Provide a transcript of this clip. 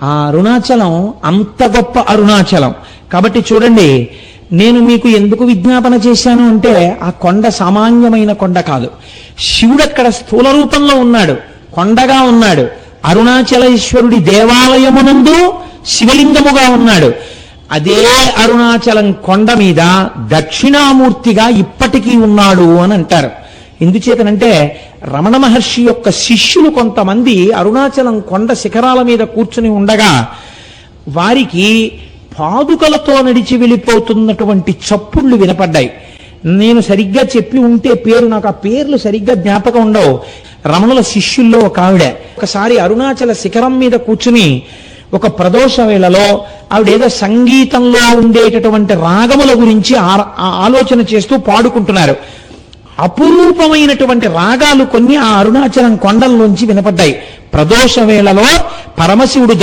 ఆ అరుణాచలం అంత గొప్ప అరుణాచలం. కాబట్టి చూడండి నేను మీకు ఎందుకు విజ్ఞాపన చేశాను అంటే ఆ కొండ సామాన్యమైన కొండ కాదు. శివుడు అక్కడ స్థూల రూపంలో ఉన్నాడు కొండగా ఉన్నాడు. అరుణాచలేశ్వరుడి దేవాలయమునందు శివలింగముగా ఉన్నాడు. అదే అరుణాచలం కొండ మీద దక్షిణామూర్తిగా ఇప్పటికీ ఉన్నాడు అని అంటారు. ఎందుచేతనంటే రమణ మహర్షి యొక్క శిష్యులు కొంతమంది అరుణాచలం కొండ శిఖరాల మీద కూర్చుని ఉండగా వారికి పాదుకలతో నడిచి వెళ్ళిపోతున్నటువంటి చప్పుళ్ళు వినపడ్డాయి. నేను సరిగ్గా చెప్పి ఉంటే పేరు నాకు ఆ పేర్లు సరిగ్గా జ్ఞాపకం ఉండవు. రమణుల శిష్యుల్లో ఒక ఆవిడ. ఒకసారి అరుణాచల శిఖరం మీద కూర్చుని ఒక ప్రదోష వేళలో ఆవిడేదో సంగీతంలో ఉండేటటువంటి రాగముల గురించి ఆ ఆలోచన చేస్తూ పాడుకుంటున్నారు. అపురూపమైనటువంటి రాగాలు కొన్ని ఆ అరుణాచలం కొండల్లోంచి వినపడ్డాయి. ప్రదోష వేళలో పరమశివుడు